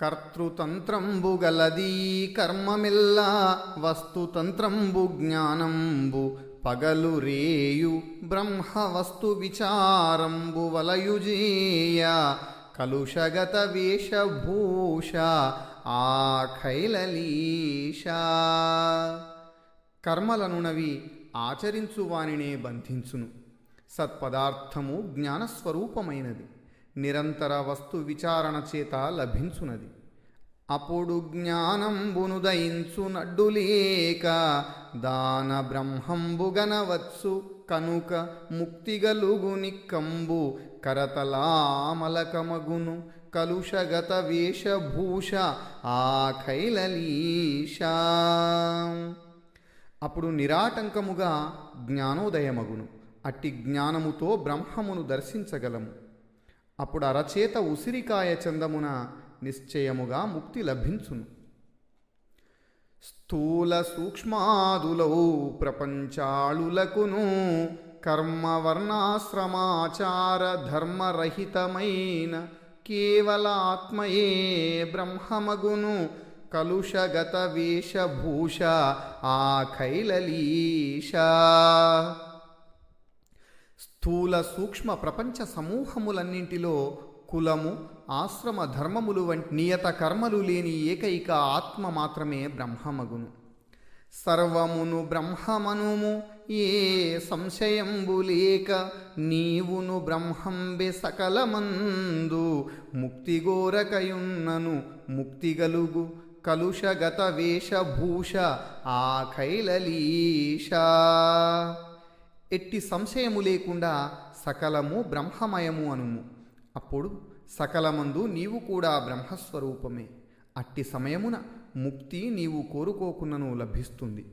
కర్తృతంత్రంబు గలదీ కర్మమిల్ల వస్తుతంత్రంబు జ్ఞానంబు పగలు రేయు బ్రహ్మ వస్తు విచారంబు వలయుజేయ కలుషగత వేషభూష ఆఖైలలీష కర్మలనునవి ఆచరించువానినే బంధించును. సత్పదార్థము జ్ఞానస్వరూపమైనది. నిరంతర వస్తు విచారణ చేత లభించునది. అప్పుడు జ్ఞానంబును దయించునడ్డు నడ్డులేక దాన బ్రహ్మంబుగనవచ్చు కనుక ముక్తిగలుగుని కంబు కరతలామలకమగును కలుషగత వేషభూష ఆఖైలలీష అప్పుడు నిరాటంకముగా జ్ఞానోదయమగును. అట్టి జ్ఞానముతో బ్రహ్మమును దర్శించగలము. అప్పుడు అరచేత ఉసిరికాయ చందమున నిశ్చయముగా ముక్తి లభించును. స్థూల సూక్ష్మాదులౌ ప్రపంచాళులకును కర్మవర్ణాశ్రమాచార ధర్మరహితమైన కేవలాత్మయే బ్రహ్మమగును కలుషగత వేషభూష ఆ ఖైలలీషా. స్థూల సూక్ష్మ ప్రపంచ సమూహములన్నింటిలో కులము ఆశ్రమ ధర్మములు వంటి నియత కర్మలు లేని ఏకైక ఆత్మ మాత్రమే బ్రహ్మమగును. సర్వమును బ్రహ్మమనుము ఏ సంశయంబు లేక నీవును బ్రహ్మంబె సకలమందు ముక్తిగోరకయున్నను ముక్తిగలుగు కలుషగత వేషభూష ఆ కైలలీషా ఎట్టి సంశయము లేకుండా సకలము బ్రహ్మమయము అనుము. అప్పుడు సకలమందు నీవు కూడా బ్రహ్మస్వరూపమే. అట్టి సమయమున ముక్తి నీవు కోరుకోకున్నను లభిస్తుంది.